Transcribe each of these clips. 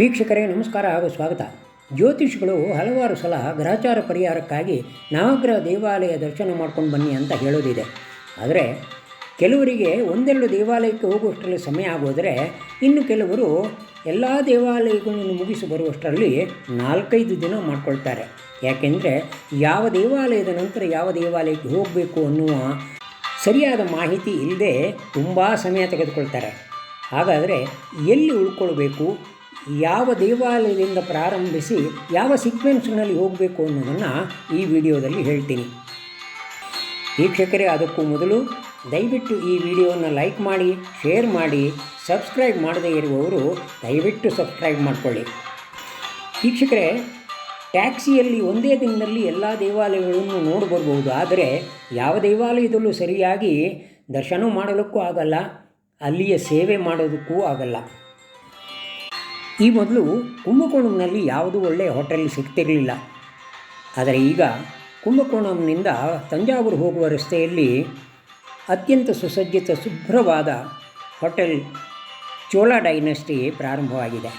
ವೀಕ್ಷಕರೇ, ನಮಸ್ಕಾರ ಹಾಗೂ ಸ್ವಾಗತ. ಜ್ಯೋತಿಷಿಗಳು ಹಲವಾರು ಸಲ ಗ್ರಹಚಾರ ಪರಿಹಾರಕ್ಕಾಗಿ ನವಗ್ರಹ ದೇವಾಲಯ ದರ್ಶನ ಮಾಡ್ಕೊಂಡು ಬನ್ನಿ ಅಂತ ಹೇಳೋದಿದೆ. ಆದರೆ, ಕೆಲವರಿಗೆ ಒಂದೆರಡು ದೇವಾಲಯಕ್ಕೆ ಹೋಗುವಷ್ಟರಲ್ಲಿ ಸಮಯ ಆಗೋದರೆ ಇನ್ನು ಕೆಲವರು ಎಲ್ಲ ದೇವಾಲಯಗಳನ್ನು ಮುಗಿಸಿ ಬರುವಷ್ಟರಲ್ಲಿ ನಾಲ್ಕೈದು ದಿನ ಮಾಡ್ಕೊಳ್ತಾರೆ. ಯಾಕೆಂದರೆ, ಯಾವ ದೇವಾಲಯದ ನಂತರ ಯಾವ ದೇವಾಲಯಕ್ಕೆ ಹೋಗಬೇಕು ಅನ್ನುವ ಸರಿಯಾದ ಮಾಹಿತಿ ಇಲ್ಲದೆ ತುಂಬ ಸಮಯ ತೆಗೆದುಕೊಳ್ತಾರೆ. ಹಾಗಾದರೆ ಎಲ್ಲಿ ಉಳ್ಕೊಳ್ಬೇಕು? ಯಾವ ದೇವಾಲಯದಿಂದ ಪ್ರಾರಂಭಿಸಿ ಯಾವ ಸೀಕ್ವೆನ್ಸ್ನಲ್ಲಿ ಹೋಗಬೇಕು ಅನ್ನೋದನ್ನು ಈ ವಿಡಿಯೋದಲ್ಲಿ ಹೇಳ್ತೀನಿ. ವೀಕ್ಷಕರೇ, ಅದಕ್ಕೂ ಮೊದಲು ದಯವಿಟ್ಟು ಈ ವಿಡಿಯೋವನ್ನು ಲೈಕ್ ಮಾಡಿ, ಶೇರ್ ಮಾಡಿ, ಸಬ್ಸ್ಕ್ರೈಬ್ ಮಾಡದೇ ಇರುವವರು ದಯವಿಟ್ಟು ಸಬ್ಸ್ಕ್ರೈಬ್ ಮಾಡಿಕೊಳ್ಳಿ. ವೀಕ್ಷಕರೇ, ಟ್ಯಾಕ್ಸಿಯಲ್ಲಿ ಒಂದೇ ದಿನದಲ್ಲಿ ಎಲ್ಲ ದೇವಾಲಯಗಳನ್ನು ನೋಡಬರ್ಬೋದು ಆದರೆ ಯಾವ ದೇವಾಲಯದಲ್ಲೂ ಸರಿಯಾಗಿ ದರ್ಶನ ಮಾಡಲಿಕ್ಕೂ ಆಗಲ್ಲ, ಅಲ್ಲಿಯ ಸೇವೆ ಮಾಡೋದಕ್ಕೂ ಆಗಲ್ಲ. ಈ ಮೊದಲು ಕುಂಭಕೋಣಂನಲ್ಲಿ ಯಾವುದೂ ಒಳ್ಳೆಯ ಹೋಟೆಲ್ ಸಿಗ್ತಿರಲಿಲ್ಲ. ಆದರೆ ಈಗ ಕುಂಭಕೋಣಂನಿಂದ ತಂಜಾವೂರು ಹೋಗುವ ರಸ್ತೆಯಲ್ಲಿ ಅತ್ಯಂತ ಸುಸಜ್ಜಿತ ಶುಭ್ರವಾದ ಹೋಟೆಲ್ ಚೋಳ ಡೈನಸ್ಟಿ ಪ್ರಾರಂಭವಾಗಿದೆ.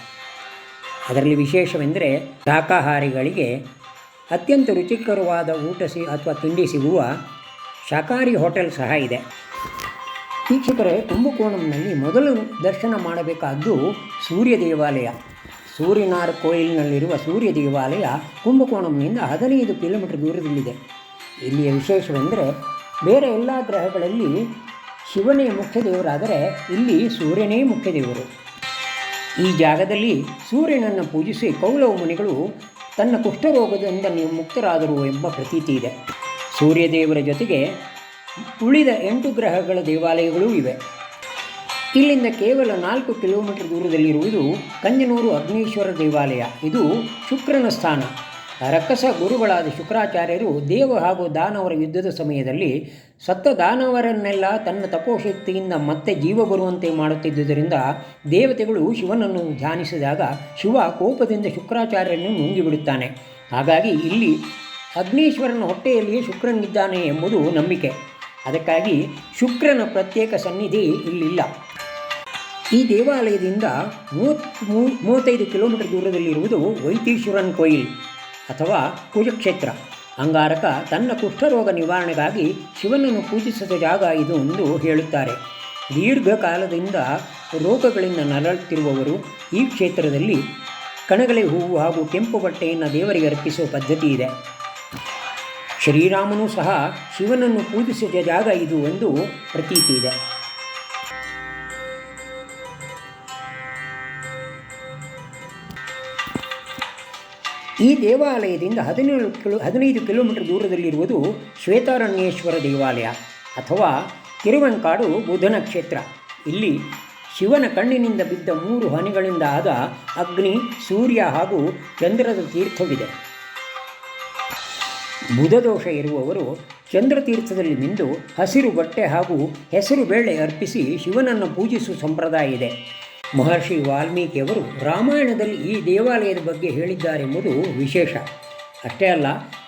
ಅದರಲ್ಲಿ ವಿಶೇಷವೆಂದರೆ ಶಾಖಾಹಾರಿಗಳಿಗೆ ಅತ್ಯಂತ ರುಚಿಕರವಾದ ಊಟ ಸಿ ಅಥವಾ ತಿಂಡಿ ಸಿಗುವ ಶಾಕಾಹಾರಿ ಹೋಟೆಲ್ ಸಹ ಇದೆ. ವೀಕ್ಷಕರೇ, ಕುಂಭಕೋಣಂನಲ್ಲಿ ಮೊದಲು ದರ್ಶನ ಮಾಡಬೇಕಾದ್ದು ಸೂರ್ಯ ದೇವಾಲಯ. ಸೂರ್ಯನಾರ್ ಕೋಯಿಲ್ನಲ್ಲಿರುವ ಸೂರ್ಯ ದೇವಾಲಯ ಕುಂಭಕೋಣಂನಿಂದ ಹದಿನೈದು ಕಿಲೋಮೀಟರ್ ದೂರದಲ್ಲಿದೆ. ಇಲ್ಲಿಯ ವಿಶೇಷವೆಂದರೆ, ಬೇರೆ ಎಲ್ಲ ಗ್ರಹಗಳಲ್ಲಿ ಶಿವನೇ ಮುಖ್ಯ ದೇವರಾದರೆ ಇಲ್ಲಿ ಸೂರ್ಯನೇ ಮುಖ್ಯ ದೇವರು ಈ ಜಾಗದಲ್ಲಿ ಸೂರ್ಯನನ್ನು ಪೂಜಿಸಿ ಕೌಲವ ಮುನಿಗಳು ತನ್ನ ಕುಷ್ಠರೋಗದಿಂದ ನೀವು ಮುಕ್ತರಾದರು ಎಂಬ ಪ್ರತೀತಿ ಇದೆ. ಸೂರ್ಯದೇವರ ಜೊತೆಗೆ ಉಳಿದ ಎಂಟು ಗ್ರಹಗಳ ದೇವಾಲಯಗಳೂ ಇವೆ. ಇಲ್ಲಿಂದ ಕೇವಲ ನಾಲ್ಕು ಕಿಲೋಮೀಟರ್ ದೂರದಲ್ಲಿರುವುದು ಕಂಜನೂರು ಅಗ್ನೇಶ್ವರ ದೇವಾಲಯ. ಇದು ಶುಕ್ರನ ಸ್ಥಾನ. ರಕ್ಕಸ ಗುರುಗಳಾದ ಶುಕ್ರಾಚಾರ್ಯರು ದೇವ ಹಾಗೂ ದಾನವರ ಯುದ್ಧದ ಸಮಯದಲ್ಲಿ ಸತ್ತ ದಾನವರನ್ನೆಲ್ಲ ತನ್ನ ತಪೋಶಕ್ತಿಯಿಂದ ಮತ್ತೆ ಜೀವ ಬರುವಂತೆ ಮಾಡುತ್ತಿದ್ದುದರಿಂದ ದೇವತೆಗಳು ಶಿವನನ್ನು ಧ್ಯಾನಿಸಿದಾಗ ಶಿವ ಕೋಪದಿಂದ ಶುಕ್ರಾಚಾರ್ಯರನ್ನು ನುಂಗಿಬಿಡುತ್ತಾನೆ. ಹಾಗಾಗಿ ಇಲ್ಲಿ ಅಗ್ನೀಶ್ವರನ ಹೊಟ್ಟೆಯಲ್ಲಿಯೇ ಶುಕ್ರನಿದ್ದಾನೆ ಎಂಬುದು ನಂಬಿಕೆ. ಅದಕ್ಕಾಗಿ ಶುಕ್ರನ ಪ್ರತ್ಯೇಕ ಸನ್ನಿಧಿ ಇಲ್ಲಿಲ್ಲ. ಈ ದೇವಾಲಯದಿಂದ ಮೂವತ್ ಮೂವತ್ತೈದು ಕಿಲೋಮೀಟರ್ ದೂರದಲ್ಲಿರುವುದು ವೈತೀಶ್ವರನ್ ಕೊಯಿಲ್ ಅಥವಾ ಕುಜಕ್ಷೇತ್ರ. ಅಂಗಾರಕ ತನ್ನ ಕುಷ್ಠರೋಗ ನಿವಾರಣೆಗಾಗಿ ಶಿವನನ್ನು ಪೂಜಿಸಿದ ಜಾಗ ಇದು ಎಂದು ಹೇಳುತ್ತಾರೆ. ದೀರ್ಘಕಾಲದಿಂದ ರೋಗಗಳಿಂದ ನರಳುತ್ತಿರುವವರು ಈ ಕ್ಷೇತ್ರದಲ್ಲಿ ಕಣಗಲೆ ಹೂವು ಹಾಗೂ ಕೆಂಪು ಬಟ್ಟೆಯನ್ನು ದೇವರಿಗೆ ಅರ್ಪಿಸುವ ಪದ್ಧತಿ ಇದೆ. ಶ್ರೀರಾಮನೂ ಸಹ ಶಿವನನ್ನು ಪೂಜಿಸಿದ ಜಾಗ ಇದು ಒಂದು ಪ್ರತೀತಿ ಇದೆ. ಈ ದೇವಾಲಯದಿಂದ ಹದಿನೇಳು ಕಿಲೋ, ಹದಿನೈದು ಕಿಲೋಮೀಟರ್ ದೂರದಲ್ಲಿರುವುದು ಶ್ವೇತಾರಣ್ಯೇಶ್ವರ ದೇವಾಲಯ ಅಥವಾ ತಿರುವಂಕಾಡು ಬುಧನ ಕ್ಷೇತ್ರ. ಇಲ್ಲಿ ಶಿವನ ಕಣ್ಣಿನಿಂದ ಬಿದ್ದ ಮೂರು ಹನಿಗಳಿಂದ ಆದ ಅಗ್ನಿ, ಸೂರ್ಯ ಹಾಗೂ ಚಂದ್ರದ ತೀರ್ಥವಿದೆ. ಬುಧದೋಷ ಇರುವವರು ಚಂದ್ರತೀರ್ಥದಲ್ಲಿ ನಿಂತು ಹಸಿರು ಬಟ್ಟೆ ಹಾಗೂ ಹೆಸರು ಬೇಳೆ ಅರ್ಪಿಸಿ ಶಿವನನ್ನು ಪೂಜಿಸುವ ಸಂಪ್ರದಾಯ ಇದೆ. ಮಹರ್ಷಿ ವಾಲ್ಮೀಕಿಯವರು ರಾಮಾಯಣದಲ್ಲಿ ಈ ದೇವಾಲಯದ ಬಗ್ಗೆ ಹೇಳಿದ್ದಾರೆಂಬುದು ವಿಶೇಷ. ಅಷ್ಟೇ ಅಲ್ಲ,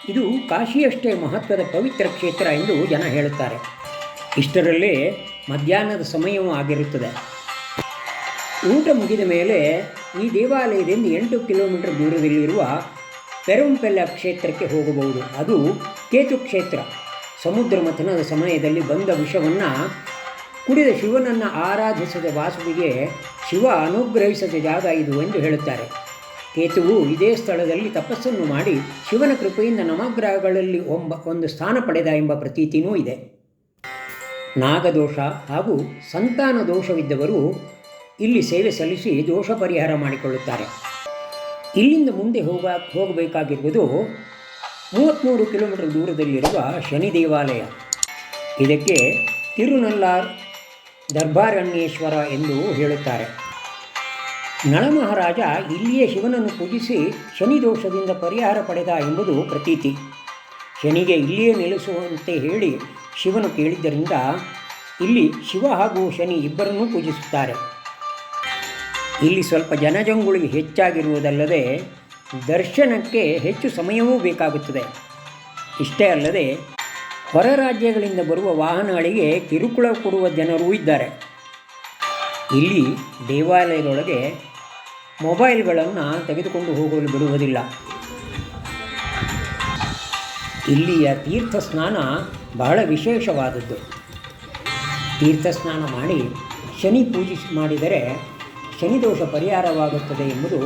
ಇದು ಕಾಶಿಯಷ್ಟೇ ಮಹತ್ವದ ಪವಿತ್ರ ಕ್ಷೇತ್ರ ಎಂದು ಜನ ಹೇಳುತ್ತಾರೆ. ಇಷ್ಟರಲ್ಲೇ ಮಧ್ಯಾಹ್ನದ ಸಮಯವೂ ಆಗಿರುತ್ತದೆ. ಊಟ ಮುಗಿದ ಮೇಲೆ ಈ ದೇವಾಲಯದಿಂದ ಎಂಟು ಕಿಲೋಮೀಟರ್ ದೂರದಲ್ಲಿರುವ ಪೆರಂಪೆಲ್ಲ ಕ್ಷೇತ್ರಕ್ಕೆ ಹೋಗಬಹುದು. ಅದು ಕೇತು ಕ್ಷೇತ್ರ. ಸಮುದ್ರ ಮಥನದ ಸಮಯದಲ್ಲಿ ಬಂದ ವಿಷವನ್ನು ಕುಡಿದ ಶಿವನನ್ನು ಆರಾಧಿಸದ ವಾಸುವಿಗೆ ಶಿವ ಅನುಗ್ರಹಿಸದ ಜಾಗ ಇದು ಎಂದು ಹೇಳುತ್ತಾರೆ. ಕೇತುವು ಇದೇ ಸ್ಥಳದಲ್ಲಿ ತಪಸ್ಸನ್ನು ಮಾಡಿ ಶಿವನ ಕೃಪೆಯಿಂದ ನವಗ್ರಹಗಳಲ್ಲಿ ಒಂಬ, ಒಂದು ಸ್ಥಾನ ಪಡೆದ ಎಂಬ ಪ್ರತೀತಿಯೂ ಇದೆ. ನಾಗದೋಷ ಹಾಗೂ ಸಂತಾನ ದೋಷವಿದ್ದವರು ಇಲ್ಲಿ ಸೇವೆ ಸಲ್ಲಿಸಿ ದೋಷ ಪರಿಹಾರ ಮಾಡಿಕೊಳ್ಳುತ್ತಾರೆ. ಇಲ್ಲಿಂದ ಮುಂದೆ ಹೋಗ ಹೋಗಬೇಕಾಗಿರುವುದು ಮೂವತ್ತ್ಮೂರು ಕಿಲೋಮೀಟರ್ ದೂರದಲ್ಲಿರುವ ಶನಿ ದೇವಾಲಯ. ಇದಕ್ಕೆ ತಿರುನಲ್ಲಾರ್ ದರ್ಬಾರಣ್ಯೇಶ್ವರ ಎಂದು ಹೇಳುತ್ತಾರೆ. ನಳಮಹಾರಾಜ ಇಲ್ಲಿಯೇ ಶಿವನನ್ನು ಪೂಜಿಸಿ ಶನಿ ದೋಷದಿಂದ ಪರಿಹಾರ ಪಡೆದ ಎಂಬುದು ಪ್ರತೀತಿ. ಶನಿಗೆ ಇಲ್ಲಿಯೇ ನೆಲೆಸುವಂತೆ ಹೇಳಿ ಶಿವನು ಕೇಳಿದ್ದರಿಂದ ಇಲ್ಲಿ ಶಿವ ಹಾಗೂ ಶನಿ ಇಬ್ಬರನ್ನೂ ಪೂಜಿಸುತ್ತಾರೆ. ಇಲ್ಲಿ ಸ್ವಲ್ಪ ಜನಜಂಗುಳಿ ಹೆಚ್ಚಾಗಿರುವುದಲ್ಲದೆ ದರ್ಶನಕ್ಕೆ ಹೆಚ್ಚು ಸಮಯವೂ ಬೇಕಾಗುತ್ತದೆ. ಇಷ್ಟೇ ಅಲ್ಲದೆ ಹೊರ ರಾಜ್ಯಗಳಿಂದ ಬರುವ ವಾಹನಗಳಿಗೆ ಕಿರುಕುಳ ಕೊಡುವ ಜನರೂ ಇದ್ದಾರೆ. ಇಲ್ಲಿ ದೇವಾಲಯದೊಳಗೆ ಮೊಬೈಲ್ಗಳನ್ನು ತೆಗೆದುಕೊಂಡು ಹೋಗಲು ಬಿಡುವುದಿಲ್ಲ. ಇಲ್ಲಿಯ ತೀರ್ಥ ಸ್ನಾನ ಬಹಳ ವಿಶೇಷವಾದದ್ದು. ತೀರ್ಥ ಸ್ನಾನ ಮಾಡಿ ಶನಿ ಪೂಜಿಸಿ ಮಾಡಿದರೆ ಶನಿದೋಷ ಪರಿಹಾರವಾಗುತ್ತದೆ ಎಂಬುದು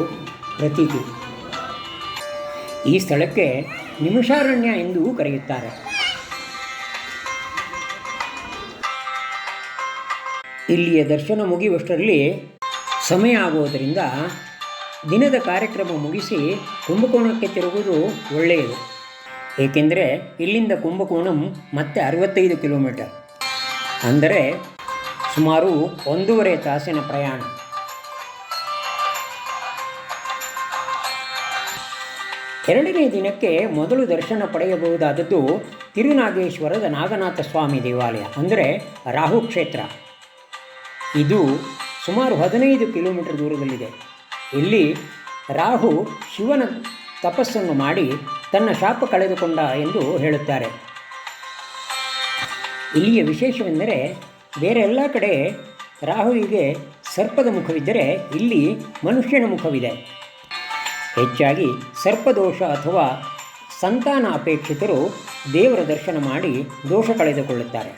ಪ್ರತೀತಿ. ಈ ಸ್ಥಳಕ್ಕೆ ನಿಮಿಷಾರಣ್ಯ ಎಂದೂ ಕರೆಯುತ್ತಾರೆ. ಇಲ್ಲಿಯ ದರ್ಶನ ಮುಗಿಯುವಷ್ಟರಲ್ಲಿ ಸಮಯ ಆಗುವುದರಿಂದ ದಿನದ ಕಾರ್ಯಕ್ರಮ ಮುಗಿಸಿ ಕುಂಭಕೋಣಕ್ಕೆ ತಿರುಗುವುದು ಒಳ್ಳೆಯದು. ಏಕೆಂದರೆ ಇಲ್ಲಿಂದ ಕುಂಭಕೋಣಂ ಮತ್ತೆ ಅರವತ್ತೈದು ಕಿಲೋಮೀಟರ್. ಅಂದರೆ ಸುಮಾರು ಒಂದೂವರೆ ತಾಸಿನ ಪ್ರಯಾಣ. ಎರಡನೇ ದಿನಕ್ಕೆ ಮೊದಲು ದರ್ಶನ ಪಡೆಯಬಹುದಾದದ್ದು ತಿರುನಾಗೇಶ್ವರದ ನಾಗನಾಥ ಸ್ವಾಮಿ ದೇವಾಲಯ, ಅಂದರೆ ರಾಹು ಕ್ಷೇತ್ರ. ಇದು ಸುಮಾರು ಹದಿನೈದು ಕಿಲೋಮೀಟರ್ ದೂರದಲ್ಲಿದೆ. ಇಲ್ಲಿ ರಾಹು ಶಿವನ ತಪಸ್ಸನ್ನು ಮಾಡಿ ತನ್ನ ಶಾಪ ಕಳೆದುಕೊಂಡ ಎಂದು ಹೇಳುತ್ತಾರೆ. ಇಲ್ಲಿಯ ವಿಶೇಷವೆಂದರೆ ಬೇರೆ ಎಲ್ಲ ಕಡೆ ರಾಹುವಿಗೆ ಸರ್ಪದ ಮುಖವಿದ್ದರೆ ಇಲ್ಲಿ ಮನುಷ್ಯನ ಮುಖವಿದೆ. ಹೆಚ್ಚಾಗಿ ಸರ್ಪದೋಷ ಅಥವಾ ಸಂತಾನ ಅಪೇಕ್ಷಿತರು ದೇವರ ದರ್ಶನ ಮಾಡಿ ದೋಷ ಕಳೆದುಕೊಳ್ಳುತ್ತಾರೆ.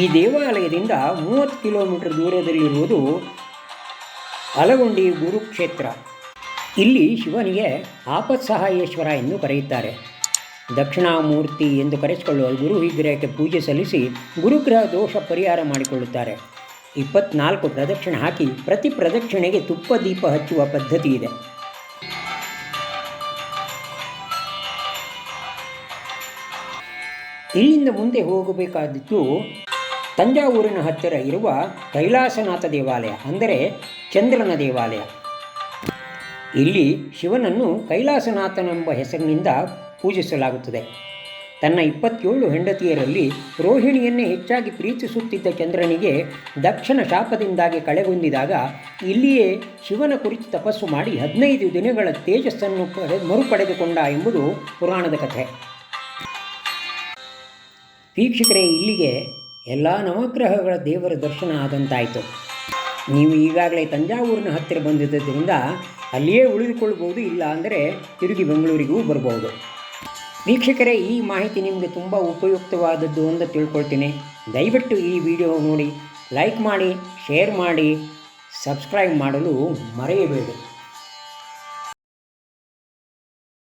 ಈ ದೇವಾಲಯದಿಂದ ಮೂವತ್ತು ಕಿಲೋಮೀಟರ್ ದೂರದಲ್ಲಿರುವುದು ಅಲಗೊಂಡಿ ಗುರುಕ್ಷೇತ್ರ. ಇಲ್ಲಿ ಶಿವನಿಗೆ ಆಪತ್ಸಹಾಯೇಶ್ವರ ಎಂದು ಕರೆಯುತ್ತಾರೆ. ದಕ್ಷಿಣಾಮೂರ್ತಿ ಎಂದು ಕರೆಸಿಕೊಳ್ಳುವ ಗುರು ವಿಗ್ರಹಕ್ಕೆ ಪೂಜೆ ಸಲ್ಲಿಸಿ ಗುರುಗ್ರಹ ದೋಷ ಪರಿಹಾರ ಮಾಡಿಕೊಳ್ಳುತ್ತಾರೆ. ಇಪ್ಪತ್ನಾಲ್ಕು ಪ್ರದಕ್ಷಿಣೆ ಹಾಕಿ ಪ್ರತಿ ಪ್ರದಕ್ಷಿಣೆಗೆ ತುಪ್ಪ ದೀಪ ಹಚ್ಚುವ ಪದ್ಧತಿ ಇದೆ. ಇಲ್ಲಿಂದ ಮುಂದೆ ಹೋಗಬೇಕಾದಿತ್ತು ತಂಜಾವೂರಿನ ಹತ್ತಿರ ಇರುವ ಕೈಲಾಸನಾಥ ದೇವಾಲಯ, ಅಂದರೆ ಚಂದ್ರನ ದೇವಾಲಯ. ಇಲ್ಲಿ ಶಿವನನ್ನು ಕೈಲಾಸನಾಥನೆಂಬ ಹೆಸರಿನಿಂದ ಪೂಜಿಸಲಾಗುತ್ತದೆ. ತನ್ನ ಇಪ್ಪತ್ತೇಳು ಹೆಂಡತಿಯರಲ್ಲಿ ರೋಹಿಣಿಯನ್ನೇ ಹೆಚ್ಚಾಗಿ ಪ್ರೀತಿಸುತ್ತಿದ್ದ ಚಂದ್ರನಿಗೆ ದಕ್ಷಿಣ ಶಾಪದಿಂದಾಗಿ ಕಳೆಗುಂದಿದಾಗ ಇಲ್ಲಿಯೇ ಶಿವನ ಕುರಿತು ತಪಸ್ಸು ಮಾಡಿ ಹದಿನೈದು ದಿನಗಳ ತೇಜಸ್ಸನ್ನು ಪಡೆ ಮರುಪಡೆದುಕೊಂಡ ಎಂಬುದು ಪುರಾಣದ ಕಥೆ. ವೀಕ್ಷಕರೇ, ಇಲ್ಲಿಗೆ ಎಲ್ಲ ನವಗ್ರಹಗಳ ದೇವರ ದರ್ಶನ ಆದಂತಾಯಿತು. ನೀವು ಈಗಾಗಲೇ ತಂಜಾವೂರಿನ ಹತ್ತಿರ ಬಂದಿದ್ದರಿಂದ ಅಲ್ಲಿಯೇ ಉಳಿದುಕೊಳ್ಬೋದು ಇಲ್ಲ ಅಂದರೆ ತಿರುಗಿ ಬೆಂಗಳೂರಿಗೂ ಬರ್ಬೋದು ವೀಕ್ಷಕರೇ, ಈ ಮಾಹಿತಿ ನಿಮಗೆ ತುಂಬ ಉಪಯುಕ್ತವಾದದ್ದು ಅಂತ ತಿಳ್ಕೊಳ್ತೀನಿ. ದಯವಿಟ್ಟು ಈ ವಿಡಿಯೋ ನೋಡಿ, ಲೈಕ್ ಮಾಡಿ, ಶೇರ್ ಮಾಡಿ, ಸಬ್ಸ್ಕ್ರೈಬ್ ಮಾಡಲು ಮರೆಯಬೇಡಿ.